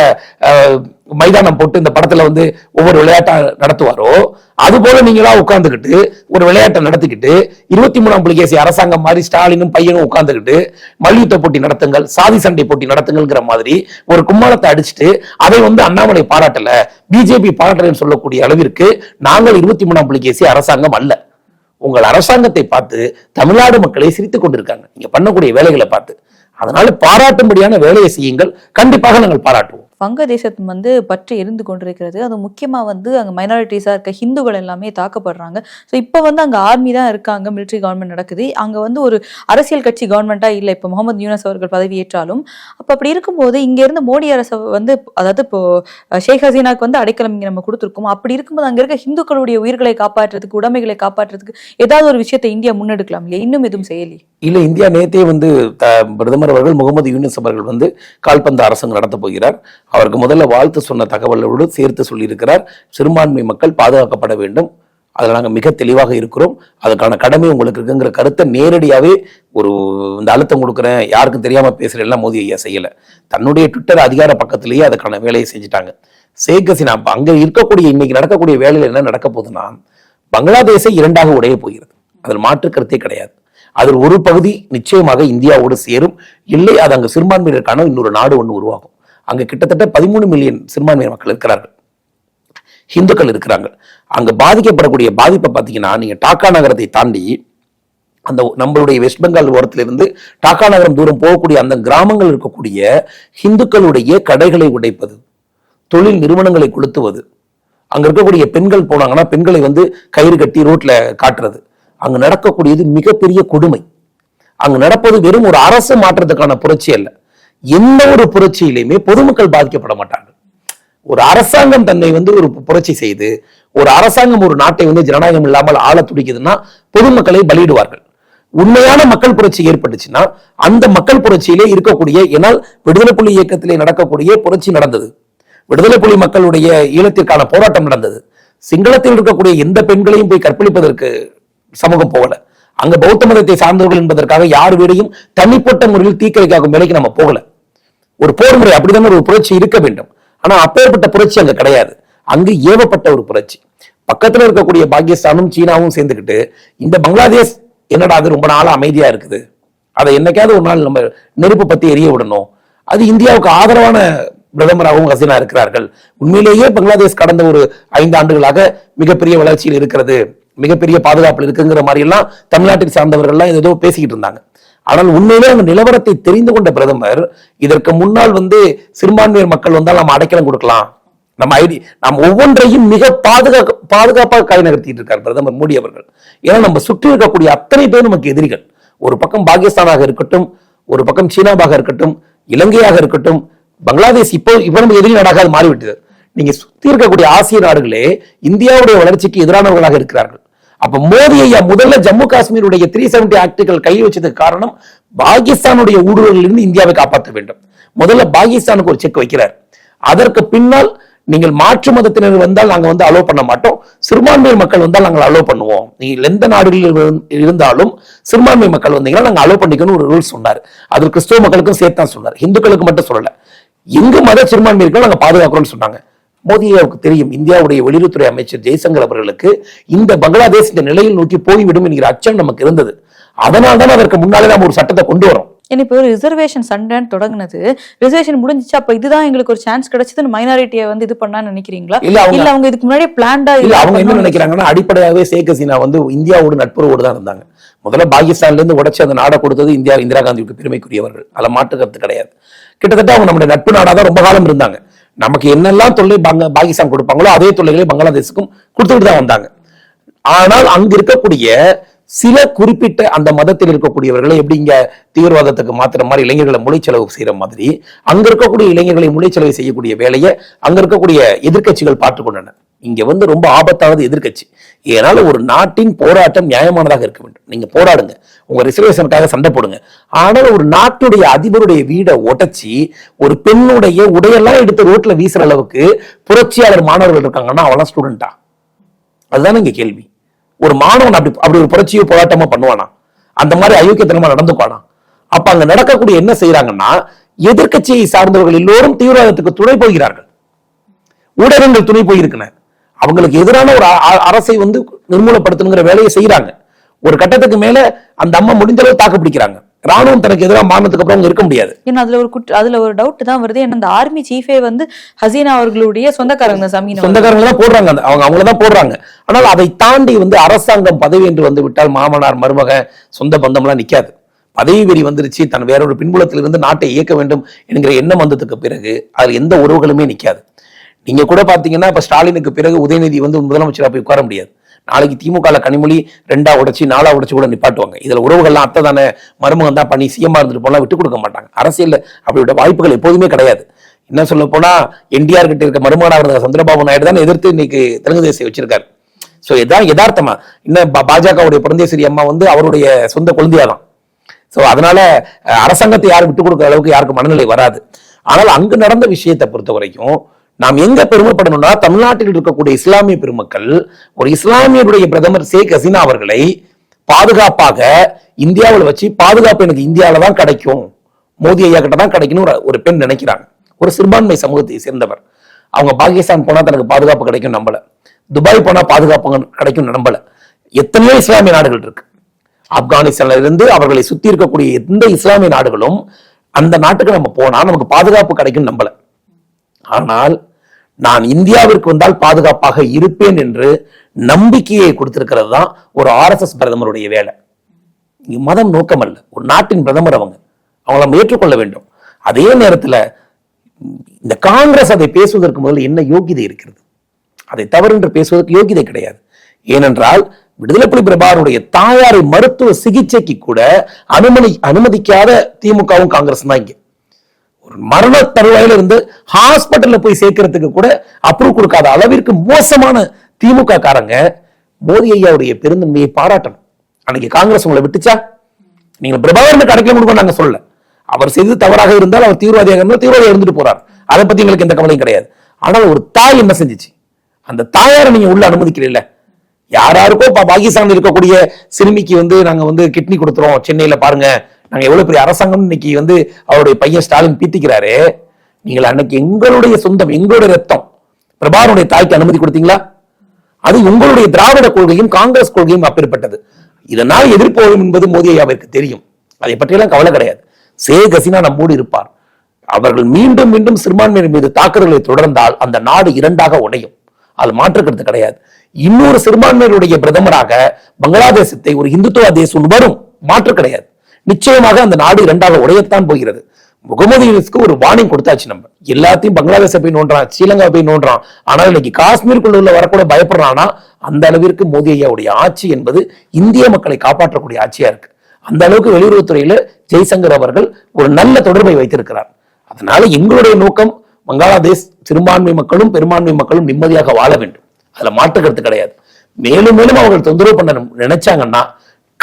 மைதானம் போட்டு இந்த படத்துல வந்து ஒவ்வொரு விளையாட்டா நடத்துவாரோ அது போல நீங்களா உட்கார்ந்துக்கிட்டு ஒரு விளையாட்டை நடத்திக்கிட்டு இருபத்தி மூணாம் புலிகேசி அரசாங்கம் மாதிரி ஸ்டாலினும் பையனும் உட்கார்ந்துக்கிட்டு மல்யுத்த போட்டி நடத்துங்கள் சாதி சண்டை போட்டி நடத்துங்கள்ங்கிற மாதிரி ஒரு கும்மாளத்தை அடிச்சுட்டு அதை வந்து அண்ணாமலை பாராட்டல. பிஜேபி பாராட்டலன்னு சொல்லக்கூடிய அளவிற்கு நாங்கள் இருபத்தி மூணாம் புலிகேசி அரசாங்கம் அல்ல. உங்கள் அரசாங்கத்தை பார்த்து தமிழ்நாடு மக்களை சிரித்துக் கொண்டிருக்காங்க. நீங்க பண்ணக்கூடிய வேலைகளை பார்த்து. அதனால பாராட்டும்படியான வேலையை செய்யுங்கள். கண்டிப்பாக நாங்கள் பாராட்டுவோம். வங்கதேசம் வந்து பற்றி எரிந்து கொண்டிருக்கிறது. அது முக்கியமாக வந்து அங்கே மைனாரிட்டிஸாக இருக்க ஹிந்துக்கள் எல்லாமே தாக்கப்படுறாங்க. ஸோ இப்போ வந்து அங்கே ஆர்மி தான் இருக்காங்க மிலிட்ரி கவர்மெண்ட் நடக்குது. அங்கே வந்து ஒரு அரசியல் கட்சி கவர்மெண்ட்டாக இல்லை இப்போ முகமது யூனஸ் அவர்கள் பதவியேற்றாலும். அப்போ அப்படி இருக்கும்போது இங்கேருந்து மோடி அரசு வந்து அதாவது இப்போ ஷேக் ஹசீனாக்கு வந்து அடைக்கலம் இங்கே நம்ம கொடுத்துருக்கோம். அப்படி இருக்கும்போது அங்கே இருக்க ஹிந்துக்களுடைய உயிர்களை காப்பாற்றுறதுக்கு உடைமைகளை காப்பாற்றுறதுக்கு ஏதாவது ஒரு விஷயத்தை இந்தியா முன்னெடுக்கலாம் இல்லையா? இன்னும் எதுவும் செய்யலையே. இல்லை இந்தியா நேத்தே வந்து த- பிரதமர் அவர்கள் முகமது யூனிஸ் அவர்கள் வந்து கால்பந்து அரசங்க நடத்த போகிறார். அவருக்கு முதல்ல வாழ்த்து சொன்ன தகவலோடு சேர்த்து சொல்லியிருக்கிறார். சிறுபான்மை மக்கள் பாதுகாக்கப்பட வேண்டும். அதில் நாங்கள் மிக தெளிவாக இருக்கிறோம். அதுக்கான கடமை உங்களுக்கு இருக்குங்கிற கருத்தை நேரடியாகவே ஒரு இந்த அழுத்தம் கொடுக்குறேன் யாருக்கும் தெரியாமல் பேசுற எல்லாம் மோடி ஐயா செய்யலை. தன்னுடைய ட்விட்டர் அதிகார பக்கத்திலேயே அதுக்கான வேலையை செஞ்சுட்டாங்க. ஷேக் ஹசீனா அப்போ அங்க இருக்கக்கூடிய இன்னைக்கு நடக்கக்கூடிய வேலையில் என்ன நடக்க போகுதுன்னா பங்களாதேஷை இரண்டாக உடைய போகிறது. அதில் மாற்று கருத்தே கிடையாது. அதில் ஒரு பகுதி நிச்சயமாக இந்தியாவோடு சேரும். இல்லை அது அங்க சிறுபான்மையினருக்கான இன்னொரு நாடு ஒன்று உருவாகும். அங்க கிட்டத்தட்ட பதிமூணு மில்லியன் சிறுபான்மையின மக்கள் இருக்கிறார்கள். ஹிந்துக்கள் இருக்கிறாங்க. அங்க பாதிக்கப்படக்கூடிய பாதிப்பை பார்த்தீங்கன்னா நீங்க டாக்கா நகரத்தை தாண்டி அந்த நம்மளுடைய வெஸ்ட் பெங்கால் ஓரத்திலிருந்து டாக்கா நகரம் தூரம் போகக்கூடிய அந்த கிராமங்கள் இருக்கக்கூடிய ஹிந்துக்களுடைய கடைகளை உடைப்பது தொழில் நிறுவனங்களை கொளுத்துவது அங்க இருக்கக்கூடிய பெண்கள் போனாங்கன்னா பெண்களை வந்து கயிறு கட்டி ரோட்ல காட்டுறது. அங்கு நடக்கக்கூடியது மிகப்பெரிய கொடுமை. அங்கு நடப்பது வெறும் ஒரு அரசு மாற்றத்துக்கான புரட்சி அல்ல. எந்த ஒரு புரட்சியிலையுமே பொதுமக்கள் பாதிக்கப்பட மாட்டாங்க ஒரு அரசாங்கம் தன்னை வந்து ஒரு புரட்சி செய்து ஒரு அரசாங்கம் ஒரு நாட்டை வந்து ஜனநாயகம் இல்லாமல் ஆள துடிக்குதுன்னா பொதுமக்களை பலியிடுவார்கள். உண்மையான மக்கள் புரட்சி ஏற்பட்டுச்சுன்னா அந்த மக்கள் புரட்சியிலே இருக்கக்கூடிய ஏனால் விடுதலை புலி இயக்கத்திலே நடக்கக்கூடிய புரட்சி நடந்தது. விடுதலை புலி மக்களுடைய ஈழத்திற்கான போராட்டம் நடந்தது. சிங்களத்தில் இருக்கக்கூடிய எந்த பெண்களையும் போய் கற்பழிப்பதற்கு சமூகம் போகல. அங்க பௌத்த மதத்தை சார்ந்தவர்கள் என்பதற்காக யார் வீடையும் தனிப்பட்ட முறையில் தீக்கிரைக்காகும் வேலைக்கு நம்ம போகல. ஒரு போர் முறை அப்படிதான் ஒரு புரட்சி இருக்க வேண்டும். ஆனா அப்பேற்பட்ட புரட்சி அங்க கிடையாது. அங்கு ஏவப்பட்ட ஒரு புரட்சி. பக்கத்துல இருக்கக்கூடிய பாகிஸ்தானும் சீனாவும் சேர்ந்துக்கிட்டு இந்த பங்களாதேஷ் என்னடா அது ரொம்ப நாளா அமைதியா இருக்குது? அதை என்னைக்காவது ஒரு நாள் நம்ம நெருப்பு பத்தி எரிய விடணும். அது இந்தியாவுக்கு ஆதரவான பிரதமராகவும் ஹசீனா இருக்கிறார்கள். உண்மையிலேயே பங்களாதேஷ் கடந்த ஒரு ஐந்து ஆண்டுகளாக மிகப்பெரிய வளர்ச்சியில் இருக்கிறது. மிகப்பெரிய பாதுகாப்பில் இருக்குங்கிற மாதிரி எல்லாம் தமிழ்நாட்டை சார்ந்தவர்கள்லாம் ஏதோ பேசிக்கிட்டு இருந்தாங்க. ஆனால் உண்மையிலே அந்த நிலவரத்தை தெரிந்து கொண்ட பிரதமர் இதற்கு முன்னால் வந்து சிறுபான்மையர் மக்கள் வந்தால் நம்ம அடைக்கலம் கொடுக்கலாம். நம்ம ஐடி நாம் ஒவ்வொன்றையும் மிக பாதுகாக்க பாதுகாப்பாக கை நகர்த்திட்டு இருக்கார் பிரதமர் மோடி அவர்கள். ஏன்னா நம்ம சுற்றி இருக்கக்கூடிய அத்தனை பேர் நமக்கு எதிரிகள். ஒரு பக்கம் பாகிஸ்தானாக இருக்கட்டும் ஒரு பக்கம் சீனாவாக இருக்கட்டும் இலங்கையாக இருக்கட்டும் பங்களாதேஷ் இப்போ இப்போ நம்ம எதிரி நாடாக அது மாறிவிட்டது. நீங்க சுத்தி இருக்கக்கூடிய ஆசிய நாடுகளே இந்தியாவுடைய வளர்ச்சிக்கு எதிரானவர்களாக இருக்கிறார்கள். அப்ப மோடி ஐயா முதல்ல ஜம்மு காஷ்மீருடைய த்ரீ செவன்டி ஆக்டுகள் கை வச்சதுக்கு காரணம் பாகிஸ்தானுடைய ஊடுருவலில் இருந்து இந்தியாவை காப்பாற்ற வேண்டும். முதல்ல பாகிஸ்தானுக்கு ஒரு செக் வைக்கிறார். அதற்கு பின்னால் நீங்கள் மாற்று மதத்தினர் வந்தால் நாங்க வந்து அலோவ் பண்ண மாட்டோம். சிறுபான்மையர் மக்கள் வந்தால் நாங்கள் அலோவ் பண்ணுவோம். நீங்கள் எந்த நாடுகளில் இரு- இருந்தாலும் சிறுபான்மை மக்கள் வந்தீங்கன்னா நாங்கள் அலோவ் பண்ணிக்கணும் ஒரு ரூல் சொன்னார். அது கிறிஸ்தவ மக்களுக்கும் சேர்த்தான் சொன்னார். இந்துக்களுக்கு மட்டும் சொல்லல. எங்க மத சிறுபான்மை இருக்கோ நாங்க பாதுகாக்கிறோம்னு சொன்னாங்க. மோடியாவுக்கு தெரியும். இந்தியாவுடைய வெளியுறவுத்துறை அமைச்சர் ஜெய்சங்கர் அவர்களுக்கு இந்த பங்களாதேஷ் இந்த நிலையில் நோக்கி போய்விடும் என்கிற அச்சம் நமக்கு இருந்தது. அதனால தான் அதற்கு முன்னாலே நாம் ஒரு சட்டத்தை கொண்டு வரோம். ஏன்னா இப்போ ஒரு ரிசர்வேஷன் சண்டைன்னு தொடங்குனது. ரிசர்வேஷன் முடிஞ்சிச்சு அப்ப இதுதான் எங்களுக்கு ஒரு சான்ஸ் கிடைச்சதுன்னு மைனாரிட்டியை வந்து இது பண்ணான்னு நினைக்கிறீங்களா? இல்ல அவங்க இல்ல அவங்க இதுக்கு முன்னாடியே பிளான்டா இல்ல அவங்க என்ன நினைக்கிறாங்கன்னா அடிப்படையாகவே ஷேக் ஹசீனா வந்து இந்தியாவோட நட்புறவோடு தான் இருந்தாங்க. முதல்ல பாகிஸ்தான்ல இருந்து உடைச்சு அந்த நாடை கொடுத்தது இந்தியா இந்திரா காந்திக்கு பெருமைக்குரியவர்கள். அதுல மாற்று கருத்து கிடையாது. கிட்டத்தட்ட அவங்க நம்முடைய நட்பு நாடா தான் ரொம்ப காலம் இருந்தாங்க. நமக்கு என்னெல்லாம் தொல்லை பங்க பாகிஸ்தான் கொடுப்பாங்களோ அதே தொல்லைகளை பங்களாதேஷுக்கும் கொடுத்துட்டு தான் வந்தாங்க. ஆனால் அங்க இருக்கக்கூடிய சில குறிப்பிட்ட அந்த மதத்தில் இருக்கக்கூடியவர்களை எப்படி இங்க தீவிரவாதத்துக்கு மாத்துற மாதிரி இளைஞர்களை மூளைச்செலவு செய்யற மாதிரி அங்க இருக்கக்கூடிய இளைஞர்களை மூளைச்செலவு செய்யக்கூடிய வேலையை அங்க இருக்கக்கூடிய எதிர்க்கட்சிகள் பார்த்து கொண்டன. இங்க வந்து ரொம்ப ஆபத்தானது எதிர்க்கட்சி. ஏனால ஒரு நாட்டின் போராட்டம் நியாயமானதாக இருக்க வேண்டும். நீங்க போராடுங்க. உங்க ரிசர்வேஷனுக்காக சண்டை போடுங்க. ஆனால் ஒரு நாட்டுடைய அதிபருடைய வீடை உடைச்சி ஒரு பெண்ணுடைய உடையெல்லாம் எடுத்து ரோட்ல வீசுற அளவுக்கு புரட்சியாளர் மாணவர்கள் இருக்காங்கன்னா அவெல்லாம் ஸ்டூடெண்டா அதுதானே இங்க கேள்வி. ஒரு மாணவன் அப்படி அப்படி ஒரு புரட்சியோ போராட்டமா பண்ணுவானா? அந்த மாதிரி அயோக்கியத்தனமா நடந்துக்குவானா? அப்ப அங்க நடக்கக்கூடிய என்ன செய்யறாங்கன்னா எதிர்க்கட்சியை சார்ந்தவர்கள் எல்லோரும் தீவிரவாதத்துக்கு துணை போகிறார்கள். ஊடகங்கள் துணை போயிருக்கின. அவங்களுக்கு எதிரான ஒரு அரசை வந்து நிர்மூலப்படுத்தணுங்கிற வேலையை செய்யறாங்க ஒரு கட்டத்துக்கு மேல அந்த அம்மா முடிஞ்ச அளவு தாக்கு பிடிக்கிறாங்க. ராணுவம் தனக்கு எதிராக மாறினதுக்கு அப்புறம் இருக்க முடியாது. ஏன்னா அதுல ஒரு குற்ற அதுல ஒரு டவுட் தான் வருது. ஏன்னா அந்த ஆர்மி சீஃபே வந்து ஹசீனா அவர்களுடைய சொந்தக்காரங்க சமீனா. சொந்தக்காரங்க தான் போடுறாங்க அவங்க அவங்கள தான் போடுறாங்க. ஆனால் அதை தாண்டி வந்து அரசாங்கம் பதவி என்று வந்து விட்டால் மாமனார் மருமக சொந்த பந்தம்லாம் நிக்காது. பதவி வெறி வந்துருச்சு. தன் வேற ஒரு பின்புலத்திலிருந்து நாட்டை இயக்க வேண்டும் என்கிற எண்ணம் வந்ததுக்கு பிறகு அதுல எந்த உறவுகளுமே நிக்காது. நீங்க கூட பாத்தீங்கன்னா இப்ப ஸ்டாலினுக்கு பிறகு உதயநிதி வந்து முதலமைச்சரா போய் உட்கார முடியாது. நாளைக்கு திமுக கனிமொழி ரெண்டா உடச்சி நாலா உடச்சி கூட நிப்பாட்டுவாங்க. இதுல உறவுகள்லாம் அத்தை தானே மருமகன் தான் பண்ணி சிஎம்மா இருந்துட்டு போனா விட்டு கொடுக்க மாட்டாங்க. அரசியல்ல அப்படியோட வாய்ப்புகள் எப்போதுமே கிடையாது. என்ன சொல்ல போனா என்டிஆர் கிட்ட இருக்க மருமகனாக இருந்த சந்திரபாபு நாயுடு தான் எதிர்த்து இன்னைக்கு தெலுங்கு தேசிய வச்சிருக்காரு. சோ இதான் யதார்த்தமா. இன்னும் பாஜகவுடைய புரந்தேஸ்வரி அம்மா வந்து அவருடைய சொந்த குழந்தையா தான். சோ அதனால அரசாங்கத்தை யாரும் விட்டு கொடுக்குற அளவுக்கு யாருக்கும் மனநிலை வராது. ஆனால் அங்கு நடந்த விஷயத்தை பொறுத்த வரைக்கும் நாம் எங்க பெருமைப்படணும்னா தமிழ்நாட்டில் இருக்கக்கூடிய இஸ்லாமிய பெருமக்கள் ஒரு இஸ்லாமியருடைய பிரதமர் ஷேக் ஹசீனா அவர்களை பாதுகாப்பாக இந்தியாவில் வச்சு பாதுகாப்பு எனக்கு இந்தியாவில் தான் கிடைக்கும். மோடி ஐயா கிட்ட தான் கிடைக்கணும் ஒரு- ஒரு பெண் நினைக்கிறாங்க. ஒரு சிறுபான்மை சமூகத்தை சேர்ந்தவர். அவங்க பாகிஸ்தான் போனா தனக்கு பாதுகாப்பு கிடைக்கும் நம்பல. துபாய் போனா பாதுகாப்பு கிடைக்கும் நம்பல. எத்தனையோ இஸ்லாமிய நாடுகள் இருக்கு. ஆப்கானிஸ்தான்ல இருந்து அவர்களை சுத்தி இருக்கக்கூடிய எந்த இஸ்லாமிய நாடுகளும் அந்த நாட்டுக்கு நம்ம போனா நமக்கு பாதுகாப்பு கிடைக்கும் நம்பல. ஆனால் நான் இந்தியாவிற்கு வந்தால் பாதுகாப்பாக இருப்பேன் என்று நம்பிக்கையை கொடுத்திருக்கிறது தான் ஒரு ஆர்எஸ்எஸ் பிரதமருடைய வேலை. மதம் நோக்கம் அல்ல ஒரு நாட்டின் பிரதமர் அவங்க. அவங்கள நம்ம ஏற்றுக்கொள்ள வேண்டும். அதே நேரத்தில் இந்த காங்கிரஸ் அதை பேசுவதற்கு முதல்ல என்ன யோகிதை இருக்கிறது? அதை தவறு என்று பேசுவதற்கு யோகிதை கிடையாது. ஏனென்றால் விடுதலை புலி பிரபாகருடைய தாயாரை மருத்துவ சிகிச்சைக்கு கூட அனுமதி அனுமதிக்காத திமுகவும் காங்கிரஸ் தான் இங்கே. மரண தருவாயில இருந்து ஹாஸ்பிட்டல்ல போய் சேர்க்கறதுக்கு கூட அப்ரூவ் கொடுக்காத அளவிற்கு மோசமான திமுக காரங்க மோடி ஐயாவுடைய பெருந்தன்மையை பாராட்டணும். அன்னைக்கு காங்கிரஸ் உங்களை விட்டுச்சா? நீங்க பிரபாகரன் கிடைக்க முடியும் நாங்க சொல்லல. அவர் செய்து தவறாக இருந்தால் அவர் தீவிரவாதியாக இருந்தால் தீவிரவாதியாக இருந்துட்டு போறார். அதை பத்தி எங்களுக்கு எந்த கவலையும் கிடையாது. ஆனால் ஒரு தாய் என்ன செஞ்சுச்சு? அந்த தாயாரை நீங்க உள்ள அனுமதிக்கல யாராருக்கோ பாகிஸ்தான் இருக்கக்கூடிய சிறுமிக்கு வந்து நாங்க வந்து கிட்னி கொடுத்துறோம். சென்னையில பாருங்க. நாங்க எவ்வளவு பெரிய அரசாங்கம் இன்னைக்கு வந்து அவருடைய பையன் ஸ்டாலின் பீத்திக்கிறாரு. நீங்கள் அன்னைக்கு எங்களுடைய சொந்தம் எங்களுடைய ரத்தம் பிரபாகரனுடைய தாய்க்கு அனுமதி கொடுத்தீங்களா? அது உங்களுடைய திராவிட கொள்கையும் காங்கிரஸ் கொள்கையும் அப்பேற்பட்டது. இதனால் எதிர்ப்பு என்பது மோடி ஐயாவிற்கு தெரியும். அதை பற்றியெல்லாம் கவலை கிடையாது. ஷேக் ஹசீனா நம்மோடு இருப்பார். அவர்கள் மீண்டும் மீண்டும் சிறுபான்மையினர் மீது தாக்குதல்களை தொடர்ந்தால் அந்த நாடு இரண்டாக உடையும். அது மாற்றுக்கிறது கிடையாது. இன்னொரு சிறுபான்மையினுடைய பிரதமராக பங்களாதேசத்தை ஒரு இந்துத்துவ தேசம் வரும் மாற்று கிடையாது. நிச்சயமாக அந்த நாடு இரண்டாக உடையத்தான் போகிறது. முகமது யூனிஸ்க்கு ஒரு வார்னிங் கொடுத்தாச்சு நம்ம. எல்லாத்தையும் பங்களாதேச போய் நோண்டுறான் ஸ்ரீலங்கா போய் நோண்டுறான். ஆனால் இன்னைக்கு காஷ்மீருக்குள்ள உள்ள வரக்கூட பயப்படுறானா அந்த அளவிற்கு மோடி ஐயாவுடைய ஆட்சி என்பது இந்திய மக்களை காப்பாற்றக்கூடிய ஆட்சியா இருக்கு. அந்த அளவுக்கு வெளியுறவுத்துறையில ஜெய்சங்கர் அவர்கள் ஒரு நல்ல தொடர்பை வைத்திருக்கிறார். அதனால எங்களுடைய நோக்கம் பங்களாதேஷ் சிறுபான்மை மக்களும் பெரும்பான்மை மக்களும் நிம்மதியாக வாழ வேண்டும். அதுல மாற்று கருத்து கிடையாது. மேலும் மேலும் அவர்கள் தொந்தரவு பண்ண நினைச்சாங்கன்னா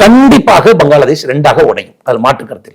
கண்டிப்பாக பங்களாதேஷ் ரெண்டாக உடையும். அது மாற்று கருத்து